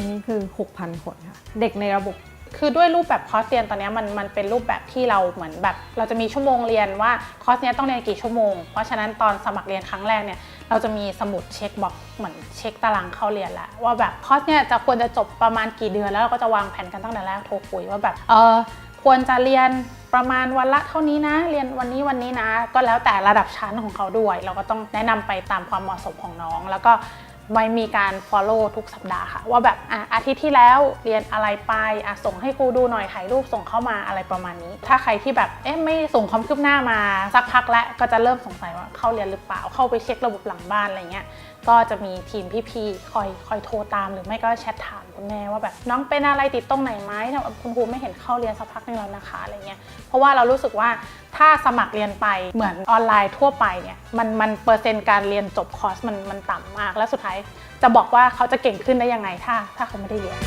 อนนี้คือ 6,000 คนค่ะ เด็กในระบบคือด้วยรูปแบบคอร์สเรียนตอนนี้มันมันเป็นรูปแบบที่เราเหมือนแบบ เราจะมีชั่วโมงเรียนว่าคอร์สเนี้ยต้องเรียนกี่ชั่วโมง เพราะฉะนั้นตอนสมัครเรียนครั้งแรกเนี่ยเราจะมีสมุดเช็คบอกเหมือนเช็คตารางเข้าเรียนล้วว่าแบบคอร์สเนี่ยจะควรจะจบประมาณกี่เดือนแล้วเราก็จะวางแผนกันตั้งแต่แรกโทรคุยว่าแบบเออควรจะเรียนประมาณวันละเท่านี้นะ เรียนวันนี้วันนี้นะ ก็แล้วแต่ระดับชั้นของเขาด้วย เราก็ต้องแนะนำไปตามความเหมาะสมของน้อง แล้วก็ ไม่มีการ follow ทุกสัปดาห์ค่ะ ว่าแบบอะอาทิตย์ที่แล้วเรียนอะไรไปอะส่งให้ครูดูหน่อยถ่ายรูปส่งเข้ามาอะไรประมาณนี้ ถ้าใครที่แบบเอ๊ะไม่ส่งความคืบหน้ามาสักพักแล้วก็จะเริ่มสงสัยว่าเข้าเรียนหรือเปล่าเข้าไปเช็คระบบหลังบ้านอะไรเงี้ยก็จะมีทีมพี่ๆคอยคอยโทรตามหรือไม่ก็แชทถามคุณแม่ว่าแบบน้องเป็นอะไรติดตรงไหนไหมทำไมคุณครูไม่เห็นเข้าเรียนสักพักนึงแล้วนะคะอะไรเงี้ยเพราะว่าเรารู้สึกว่า ถ้าสมัครเรียนไปเหมือนออนไลน์ทั่วไปเนี่ยมันมันเปอร์เซ็นต์การเรียนจบคอร์สมันมันต่ำมาก แล้วสุดท้ายจะบอกว่าเขาจะเก่งขึ้นได้ยังไงถ้าถ้าเขาไม่ได้เรียน